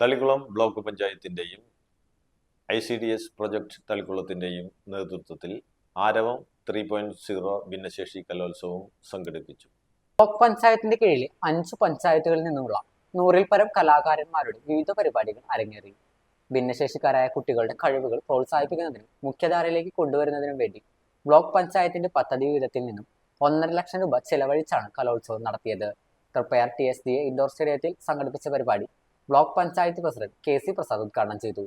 Thalikkulam block പഞ്ചായത്തിന്റെയും I C D S project തളിക്കുളത്തിന്റെയും നേതൃത്വത്തിൽ Aravam three point zero ഭിന്നശേഷി കലോത്സവം സംഘടിപ്പിച്ചു. ബ്ലോക്ക് പഞ്ചായത്തിന്റെ കീഴിൽ അഞ്ച് പഞ്ചായത്തുകളിൽ നിന്നുള്ള നൂറിൽ പരം കലാകാരന്മാരുടെ വിവിധ പരിപാടികൾ അരങ്ങേറി. ഭിന്നശേഷിക്കാരായ കുട്ടികളുടെ കഴിവുകൾ പ്രോത്സാഹിപ്പിക്കുന്നതിനും മുഖ്യധാരയിലേക്ക് കൊണ്ടുവരുന്നതിനും വേണ്ടി ബ്ലോക്ക് പഞ്ചായത്തിന്റെ പദ്ധതി വിഹിതത്തിൽ നിന്നും ഒന്നര ലക്ഷം രൂപ ചെലവഴിച്ചാണ് കലോത്സവം നടത്തിയത്. Triprayar T S D A indoor സ്റ്റേഡിയത്തിൽ സംഘടിപ്പിച്ച പരിപാടി block panchayat president K C Prasad ഉദ്ഘാടനം ചെയ്തു.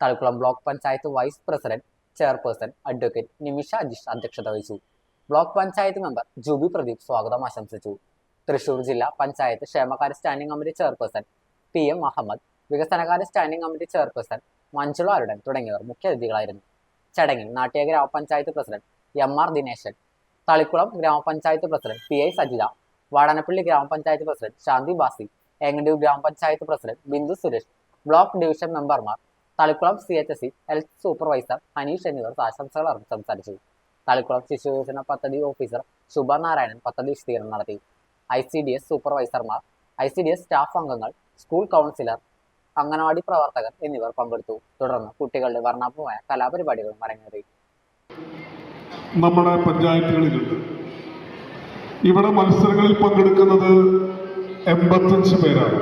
Thalikulam block panchayat vice president chairperson advocate Nimisha Ajish അധ്യക്ഷത വഹിച്ചു. ബ്ലോക്ക് പഞ്ചായത്ത് മെമ്പർ ജൂബി പ്രദീപ് സ്വാഗതം ആശംസിച്ചു. തൃശൂർ ജില്ലാ പഞ്ചായത്ത് ക്ഷേമകാര്യ standing committee chairperson P M Ahammed വികസനകാര്യ standing committee chairperson Manjula Arudan തുടങ്ങിയവർ മുഖ്യാതിഥികളായിരുന്നു ചടങ്ങിൽ നാട്ടിയ grama panchayat president M R Dineshan Thalikulam grama panchayat president P I Sajitha Vadanappally grama panchayat president Shanthi Basi Engandiyur grama panchayat president Bindu Suresh block division മെമ്പർമാർ Thalikulam C H S C health supervisor Haneesh എന്നിവർ ആശംസകൾ അർത്ഥം സംസാരിച്ചു. തളിക്കുളം ശിശു വികസന പദ്ധതി officer ശുഭ നാരായണൻ പദ്ധതി വിശദീകരണം നടത്തി. I C D S സൂപ്പർവൈസർമാർ I C D S staff അംഗങ്ങൾ സ്കൂൾ കൗൺസിലർ അംഗനവാടി പ്രവർത്തകർ എന്നിവർ പങ്കെടുത്തു. തുടർന്ന് കുട്ടികളുടെ വർണാഭമായ കലാപരിപാടികളും അരങ്ങേറി. നമ്മുടെ പഞ്ചായത്തുകളിലുണ്ട്. ഇവിടെ മത്സരങ്ങളിൽ പങ്കെടുക്കുന്നത് എൺപത്തഞ്ച് പേരാണ്.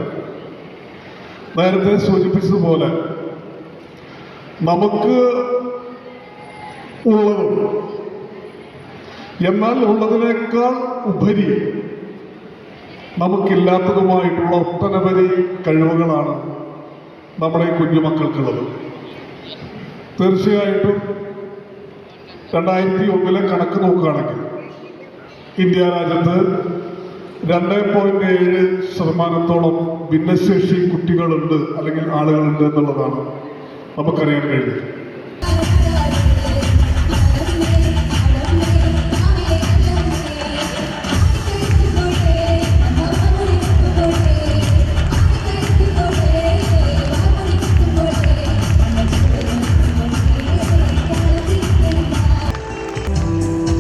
നേരത്തെ സൂചിപ്പിച്ചതുപോലെ നമുക്ക് ഉള്ളതും എന്നാൽ ഉള്ളതിനേക്കാൾ ഉപരി നമുക്കില്ലാത്തതുമായിട്ടുള്ള ഒട്ടനവധി കഴിവുകളാണ് നമ്മുടെ കുഞ്ഞുമക്കൾക്കുള്ളത്. തീർച്ചയായിട്ടും രണ്ടായിരത്തി ഒന്നിലെ കണക്ക് നോക്കുകയാണെങ്കിൽ ഇന്ത്യ രാജ്യത്ത് രണ്ട് പോയിന്റ് ഏഴ് ശതമാനത്തോളം ഭിന്നശേഷി കുട്ടികളുണ്ട് അല്ലെങ്കിൽ ആളുകളുണ്ട് എന്നുള്ളതാണ് നമുക്കറിയാൻ കഴിയുന്നത്.